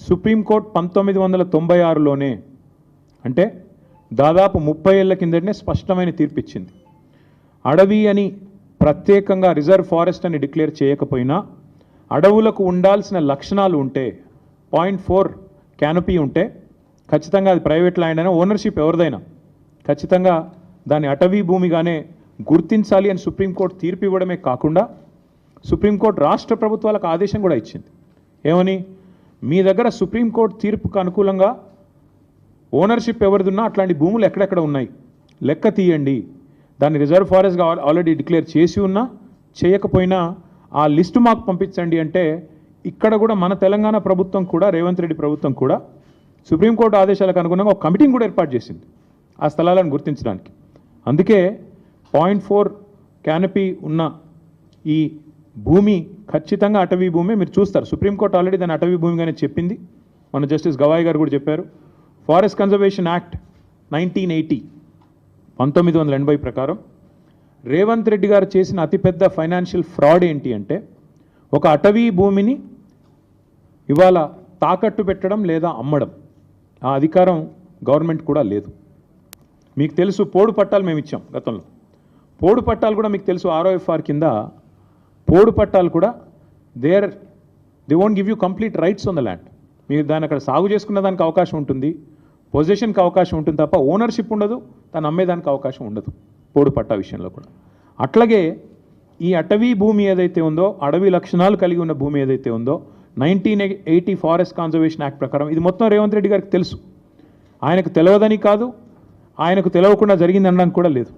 Supreme court పంతొమ్మిది వందల తొంభై ఆరులోనే అంటే దాదాపు ముప్పై ఏళ్ళ కిందటనే స్పష్టమైన తీర్పు ఇచ్చింది అడవి అని ప్రత్యేకంగా రిజర్వ్ ఫారెస్ట్ అని డిక్లేర్ చేయకపోయినా అడవులకు ఉండాల్సిన లక్షణాలు ఉంటే పాయింట్ ఫోర్ క్యానపీ ఉంటే ఖచ్చితంగా అది ప్రైవేట్ ల్యాండ్ అయినా ఓనర్షిప్ ఎవరిదైనా ఖచ్చితంగా దాన్ని అటవీ భూమిగానే గుర్తించాలి అని సుప్రీంకోర్టు తీర్పు ఇవ్వడమే కాకుండా సుప్రీంకోర్టు రాష్ట్ర ప్రభుత్వాలకు ఆదేశం కూడా ఇచ్చింది. ఏమని? మీ దగ్గర సుప్రీంకోర్టు తీర్పుకు అనుకూలంగా ఓనర్షిప్ ఎవరిదున్నా అట్లాంటి భూములు ఎక్కడెక్కడ ఉన్నాయి? లెక్క తీయండి. దాన్ని రిజర్వ్ ఫారెస్ట్గా ఆల్రెడీ డిక్లేర్ చేసి ఉన్నా చేయకపోయినా ఆ లిస్టు మాకు పంపించండి అంటే ఇక్కడ కూడా మన తెలంగాణ ప్రభుత్వం కూడా రేవంత్ రెడ్డి ప్రభుత్వం కూడా సుప్రీంకోర్టు ఆదేశాలకు అనుగుణంగా ఒక కమిటీని కూడా ఏర్పాటు చేసింది ఆ స్థలాలను గుర్తించడానికి. అందుకే పాయింట్ ఫోర్ క్యానపీ ఉన్న ఈ భూమి ఖచ్చితంగా అటవీ భూమి మీరు చూస్తారు. సుప్రీంకోర్టు ఆల్రెడీ దాన్ని అటవీ భూమిగానే చెప్పింది. మన జస్టిస్ గవాయ్ గారు కూడా చెప్పారు. Forest conservation act nineteen eighty పంతొమ్మిది వందల ఎనభై ప్రకారం రేవంత్ రెడ్డి గారు చేసిన అతిపెద్ద ఫైనాన్షియల్ ఫ్రాడ్ ఏంటి అంటే ఒక అటవీ భూమిని ఇవాళ తాకట్టు పెట్టడం లేదా అమ్మడం. ఆ అధికారం గవర్నమెంట్ కూడా లేదు. మీకు తెలుసు పోడు పట్టాలు మేము ఇచ్చాం గతంలో. పోడు పట్టాలు కూడా మీకు తెలుసు ఆర్ఓఎఫ్ఆర్ కింద పోడు పట్టాలు కూడా there they won't give you complete rights on the land మీరు దాన్ని అక్కడ సాగు చేసుకున్న దానికి అవకాశం ఉంటుంది. పొజిషన్కి అవకాశం ఉంటుంది తప్ప ఓనర్షిప్ ఉండదు. తను అమ్మేదానికి అవకాశం ఉండదు. పోడు పట్టా విషయంలో కూడా. అట్లాగే ఈ అటవీ భూమి ఏదైతే ఉందో అడవి లక్షణాలు కలిగి ఉన్న భూమి ఏదైతే ఉందో nineteen eighty forest conservation act ప్రకారం ఇది మొత్తం రేవంత్ రెడ్డి గారికి తెలుసు. ఆయనకు తెలియదని కాదు. ఆయనకు తెలియకుండా జరిగింది అనడానికి కూడా లేదు.